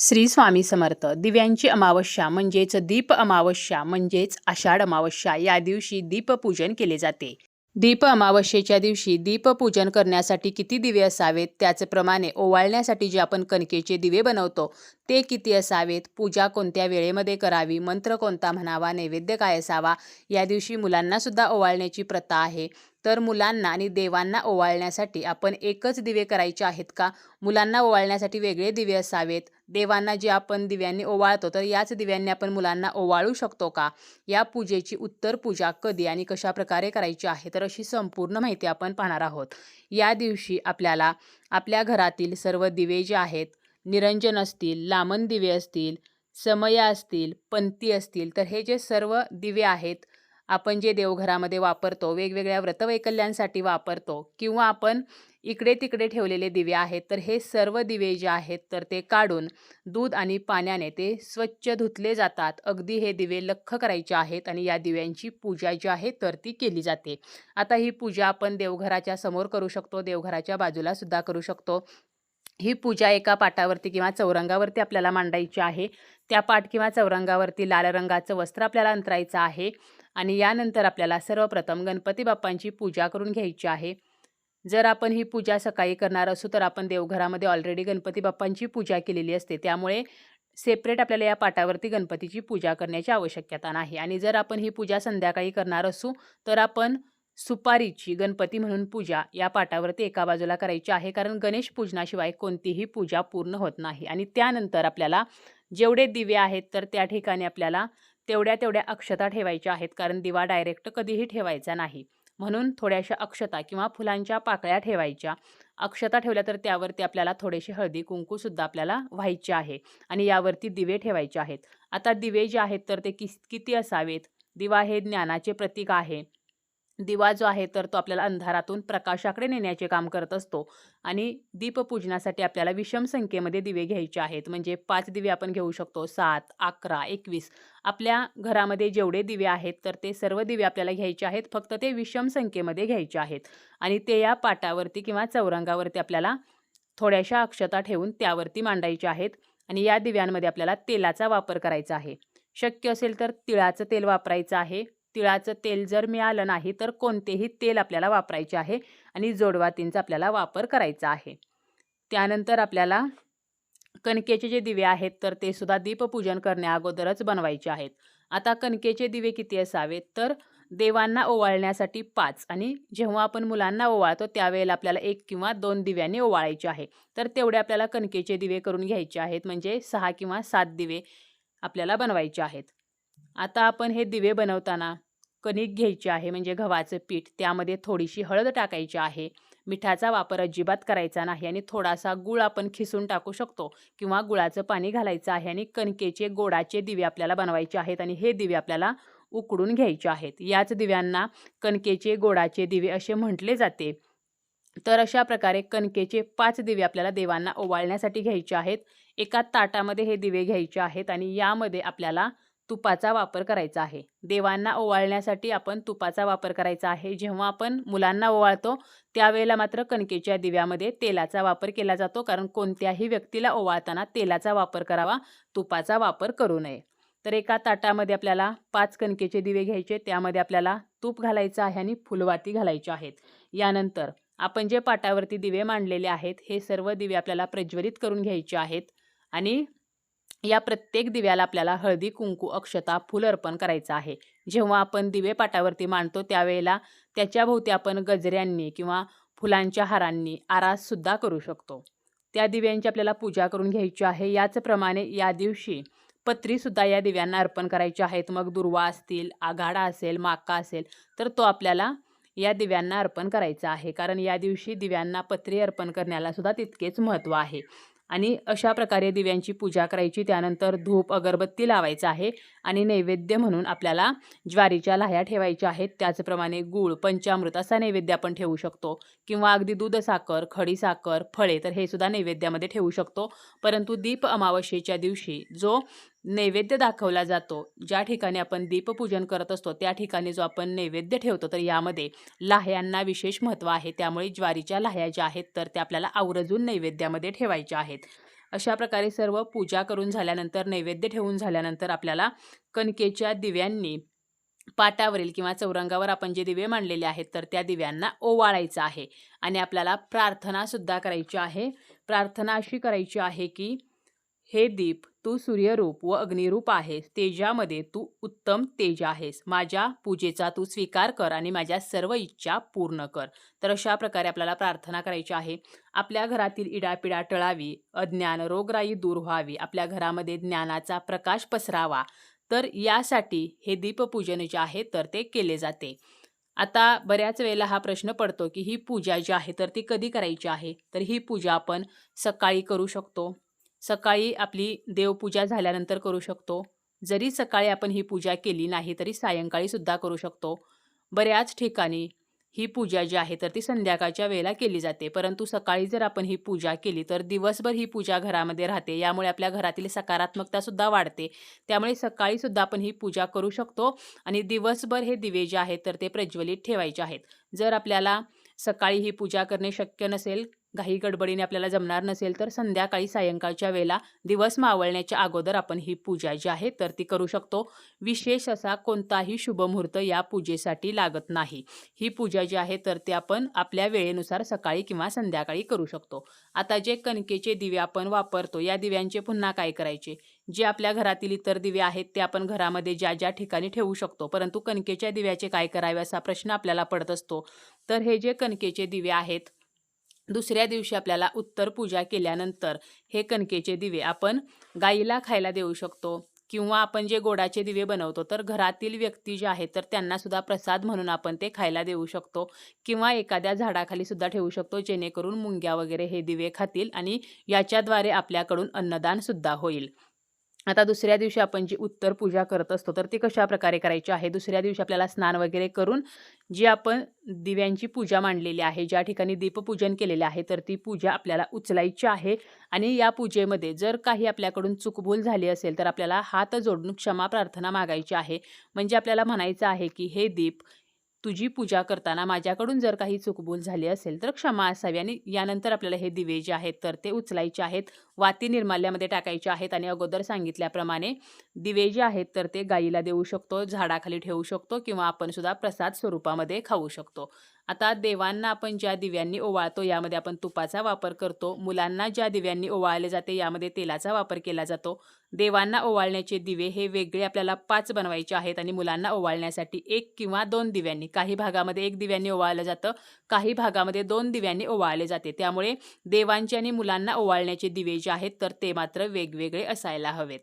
श्री स्वामी समर्थ. दिव्यांची अमावस्या म्हणजेच दीप अमावस्या म्हणजेच आषाढ अमावस्या. या दिवशी दीपपूजन केले जाते. दीप अमावस्येच्या दिवशी दीपपूजन करण्यासाठी किती दिवे असावेत? त्याचप्रमाणे ओवाळण्यासाठी जे आपण कणकेचे दिवे बनवतो ते किती असावेत? पूजा कोणत्या वेळेमध्ये करावी? मंत्र कोणता म्हणावा? नैवेद्य काय असावा? या दिवशी मुलांनासुद्धा ओवाळण्याची प्रथा आहे. तर मुलांना आणि देवांना ओवाळण्यासाठी आपण एकच दिवे करायचे आहेत का? मुलांना ओवाळण्यासाठी वेगळे दिवे असावेत. देवांना जे आपण दिव्यांनी ओवाळतो तर याच दिव्यांनी आपण मुलांना ओवाळू शकतो का? या पूजेची उत्तर पूजा कधी आणि कशा प्रकारे करायची आहे? तर अशी संपूर्ण माहिती आपण पाहणार आहोत. या दिवशी आपल्याला आपल्या घरातील सर्व दिवे जे आहेत निरंजन असतील लामन दिवे असतील समया असतील पंथी असतील तर हे जे सर्व दिवे आहेत आपण जे देवघरामध्ये वापरतो वेगवेगळ्या व्रतवैकल्यांसाठी वापरतो किंवा आपण इकडे तिकडे ठेवलेले दिवे आहेत तर हे सर्व दिवे जे आहेत तर ते काढून दूध आणि पाण्याने ते स्वच्छ धुतले जातात. अगदी हे दिवे लख्ख करायचे आहेत आणि या दिव्यांची पूजा जी आहे तर ती केली जाते. आता ही पूजा आपण देवघराच्या समोर करू शकतो देवघराच्या बाजूला सुद्धा करू शकतो. ही पूजा एका पाटावरती किंवा चौरंगावरती आपल्याला मांडायची आहे. त्या पाट किंवा चौरंगावरती लाल रंगाचं वस्त्र आपल्याला अंतरायचं आहे. आणि यानंतर आपल्याला सर्वप्रथम गणपती बाप्पांची पूजा करून घ्यायची आहे. जर आपण ही पूजा सकाळी करणार असू तर आपण देवघरामध्ये ऑलरेडी गणपती बाप्पांची पूजा केलेली असते. त्यामुळे सेपरेट आपल्याला या पाटावरती गणपतीची पूजा करण्याची आवश्यकता नाही. आणि जर आपण ही पूजा संध्याकाळी करणार असू तर आपण सुपारीची गणपती म्हणून पूजा या पाटावरती एका बाजूला करायची आहे. कारण गणेश पूजनाशिवाय कोणतीही पूजा पूर्ण होत नाही. आणि त्यानंतर आपल्याला जेवढे दिवे आहेत तर त्या ठिकाणी आपल्याला तेवढ्या तेवढ्या अक्षता ठेवायच्या आहेत कारण दिवा डायरेक्ट कधीही ठेवायचा नाही. म्हणून थोड्याशा अक्षता किंवा फुलांच्या पाकळ्या ठेवायच्या. अक्षता ठेवल्या तर त्यावरती आपल्याला थोडेसे हळदी कुंकूसुद्धा आपल्याला व्हायचे आहे आणि यावरती दिवे ठेवायचे आहेत. आता दिवे जे आहेत तर ते किस किती असावेत? दिवा हे ज्ञानाचे प्रतीक आहे. दिवा जो आहे तर तो आपल्याला अंधारातून प्रकाशाकडे नेण्याचे काम करत असतो. आणि दीपपूजनासाठी आपल्याला विषम संख्येमध्ये दिवे घ्यायचे आहेत. म्हणजे पाच दिवे आपण घेऊ शकतो. सात अकरा एकवीस. आपल्या घरामध्ये जेवढे दिवे आहेत तर ते सर्व दिवे आपल्याला घ्यायचे आहेत. फक्त ते विषम संख्येमध्ये घ्यायचे आहेत. आणि ते या पाटावरती किंवा चौरंगावरती आपल्याला थोड्याशा अक्षता ठेवून त्यावरती मांडायचे आहेत. आणि या दिव्यांमध्ये आपल्याला तेलाचा वापर करायचा आहे. शक्य असेल तर तिळाचं तेल वापरायचं आहे. तिळाचं तेल जर मिळालं नाही तर कोणतेही तेल आपल्याला वापरायचे आहे आणि जोडवातींचा आपल्याला वापर करायचा आहे. त्यानंतर आपल्याला कणकेचे जे दिवे आहेत तर ते सुद्धा दीपपूजन करण्याअगोदरच बनवायचे आहेत. आता कणकेचे दिवे किती असावेत? तर देवांना ओवाळण्यासाठी पाच आणि जेव्हा आपण मुलांना ओवाळतो त्यावेळेला आपल्याला एक किंवा दोन दिव्यांनी ओवाळायचे आहे. तर तेवढे आपल्याला कणकेचे दिवे करून घ्यायचे आहेत म्हणजे सहा किंवा सात दिवे आपल्याला बनवायचे आहेत. आता आपण हे दिवे बनवताना कणिक घ्यायची आहे म्हणजे गव्हाचं पीठ त्यामध्ये थोडीशी हळद टाकायची आहे. मिठाचा वापर अजिबात करायचा नाही आणि थोडासा गुळ आपण खिसून टाकू शकतो किंवा गुळाचं पाणी घालायचं आहे आणि कणकेचे गोडाचे दिवे आपल्याला बनवायचे आहेत आणि हे दिवे आपल्याला उकडून घ्यायचे आहेत. याच दिव्यांना कणकेचे गोडाचे दिवे असे म्हटले जाते. तर अशा प्रकारे कणकेचे पाच दिवे आपल्याला देवांना ओवाळण्यासाठी घ्यायचे आहेत. एका ताटामध्ये हे दिवे घ्यायचे आहेत आणि यामध्ये आपल्याला तुपाचा वापर करायचा आहे. देवांना ओवाळण्यासाठी आपण तुपाचा वापर करायचा आहे. जेव्हा आपण मुलांना ओवाळतो त्यावेळेला मात्र कणकेच्या दिव्यामध्ये तेलाचा वापर केला जातो. कारण कोणत्याही व्यक्तीला ओवाळताना तेलाचा वापर करावा तुपाचा वापर करू नये. तर एका ताटामध्ये आपल्याला पाच कणकेचे दिवे घ्यायचे. त्यामध्ये आपल्याला तूप घालायचं आहे आणि फुलवाती घालायच्या आहेत. यानंतर आपण जे पाटावरती दिवे मांडलेले आहेत हे सर्व दिवे आपल्याला प्रज्वलित करून घ्यायचे आहेत. आणि या प्रत्येक दिव्याला आपल्याला हळदी कुंकू अक्षता फुल अर्पण करायचं आहे. जेव्हा आपण दिवे पाटावरती मांडतो त्यावेळेला त्याच्याभोवती आपण गजऱ्यांनी किंवा फुलांच्या हारांनी आराससुद्धा करू शकतो. त्या दिव्यांची आपल्याला पूजा करून घ्यायची आहे. याचप्रमाणे या दिवशी पत्रीसुद्धा या दिव्यांना अर्पण करायची आहेत. मग दुर्वा असतील आघाडा असेल माका असेल तर तो आपल्याला या दिव्यांना अर्पण करायचा आहे. कारण या दिवशी दिव्यांना पत्री अर्पण करण्याला सुद्धा तितकेच महत्त्व आहे. आणि अशा प्रकारे दिव्यांची पूजा करायची. त्यानंतर धूप अगरबत्ती लावायचा आहे आणि नैवेद्य म्हणून आपल्याला ज्वारीच्या लाह्या ठेवायच्या आहेत. त्याचप्रमाणे गूळ पंचामृत असा नैवेद्य आपण ठेवू शकतो. किंवा अगदी दूध साखर खडी साखर फळे तर हे सुद्धा नैवेद्यामध्ये ठेवू शकतो. परंतु दीप अमावस्येच्या दिवशी जो नैवेद्य दाखवला जातो. ज्या ठिकाणी आपण दीपपूजन करत असतो त्या ठिकाणी जो आपण नैवेद्य ठेवतो तर यामध्ये लाह्यांना विशेष महत्त्व आहे. त्यामुळे ज्वारीच्या लाह्या ज्या आहेत तर त्या आपल्याला आवर्जून नैवेद्यामध्ये ठेवायच्या आहेत. अशा प्रकारे सर्व पूजा करून झाल्यानंतर नैवेद्य ठेवून झाल्यानंतर आपल्याला कणकेच्या दिव्यांनी पाटावरील किंवा चौरंगावर आपण जे दिवे मांडलेले आहेत तर त्या दिव्यांना ओवाळायचं आहे. आणि आपल्याला प्रार्थनासुद्धा करायची आहे. प्रार्थना अशी करायची आहे की हे दीप तू सूर्यरूप व अग्निरूप आहेस तेजामध्ये तू उत्तम तेज आहेस. माझ्या पूजेचा तू स्वीकार कर आणि माझ्या सर्व इच्छा पूर्ण कर. तर अशा प्रकारे आपल्याला प्रार्थना करायची आहे. आपल्या घरातील इडापिडा टळावी अज्ञान रोगराई दूर व्हावी आपल्या घरामध्ये ज्ञानाचा प्रकाश पसरावा. तर यासाठी हे दीपपूजन जे आहे तर ते केले जाते. आता बऱ्याच वेळेला हा प्रश्न पडतो की ही पूजा जी आहे तर ती कधी करायची आहे? तर ही पूजा आपण सकाळी करू शकतो. सकाळी आपली देवपूजा झाल्यानंतर करू शकतो. जरी सकाळी आपण ही पूजा केली नाही तरी सायंकाळी सुद्धा करू शकतो. बऱ्याच ठिकाणी ही पूजा जी आहे तर ती संध्याकाळच्या वेळेला केली जाते. परंतु सकाळी जर आपण ही पूजा केली तर दिवसभर ही पूजा घरामध्ये राहते. यामुळे आपल्या घरातील सकारात्मकता सुद्धा वाढते. त्यामुळे सकाळी सुद्धा आपण ही पूजा करू शकतो आणि दिवसभर हे दिवे जे आहेत तर ते प्रज्वलित ठेवायचे आहेत. जर आपल्याला सकाळी ही पूजा करणे शक्य नसेल घाई गडबडीने आपल्याला जमणार नसेल तर संध्याकाळी सायंकाळच्या वेळेला दिवस मावळण्याच्या अगोदर आपण ही पूजा जी आहे तर ती करू शकतो. विशेष असा कोणताही शुभमुहूर्त या पूजेसाठी लागत नाही. ही पूजा जी आहे तर ती आपण आपल्या वेळेनुसार सकाळी किंवा संध्याकाळी करू शकतो. आता जे कणकेचे दिवे आपण वापरतो या दिव्यांचे पुन्हा काय करायचे? जे आपल्या घरातील इतर दिवे आहेत ते आपण घरामध्ये ज्या ज्या ठिकाणी ठेवू शकतो परंतु कणकेच्या दिव्याचे काय करावे असा प्रश्न आपल्याला पडत असतो. तर हे जे कणकेचे दिवे आहेत दुसऱ्या दिवशी आपल्याला उत्तर पूजा केल्यानंतर हे कणकेचे दिवे आपण गाईला खायला देऊ शकतो किंवा आपण जे गोडाचे दिवे बनवतो तर घरातील व्यक्ती जे आहेत तर त्यांना सुद्धा प्रसाद म्हणून आपण ते खायला देऊ शकतो किंवा एखाद्या झाडाखाली सुद्धा ठेवू शकतो जेणेकरून मुंग्या वगैरे हे दिवे खातील आणि याच्याद्वारे आपल्याकडून अन्नदान सुद्धा होईल. आता दुसऱ्या दिवशी आपण जी उत्तर पूजा करत असतो तर ती कशा प्रकारे करायची आहे? दुसऱ्या दिवशी आपल्याला स्नान वगैरे करून जी आपण दिव्यांची पूजा मांडलेली आहे ज्या ठिकाणी दीपपूजन केलेले आहे तर ती पूजा आपल्याला उचलायची आहे. आणि या पूजेमध्ये जर काही आपल्याकडून चुकभूल झाली असेल तर आपल्याला हात जोडून क्षमा प्रार्थना मागायची आहे. म्हणजे आपल्याला म्हणायचं आहे की हे दीप तुझी पूजा करताना माझ्याकडून जर काही चुकबूल झाली असेल तर क्षमा असावी. आणि यानंतर आपल्याला हे दिवे जे आहेत तर ते उचलायचे आहेत. वाती निर्माल्यामध्ये टाकायचे आहेत आणि अगोदर सांगितल्याप्रमाणे दिवे जे आहेत तर ते गाईला देऊ शकतो झाडाखाली ठेवू शकतो किंवा आपण सुद्धा प्रसाद स्वरूपामध्ये खाऊ शकतो. आता देवांना आपण ज्या दिव्यांनी ओवाळतो यामध्ये आपण तुपाचा वापर करतो. मुलांना ज्या दिव्यांनी ओवाळले जाते यामध्ये तेलाचा वापर केला जातो. देवांना ओवाळण्याचे दिवे हे वेगळे आपल्याला पाच बनवायचे आहेत आणि मुलांना ओवाळण्यासाठी एक किंवा दोन दिव्यांनी काही भागामध्ये एक दिव्यांनी ओवाळलं जातं काही भागामध्ये दोन दिव्यांनी ओवाळले जाते. त्यामुळे देवांचे आणि मुलांना ओवाळण्याचे दिवे जे आहेत तर ते मात्र वेगवेगळे असायला हवेत.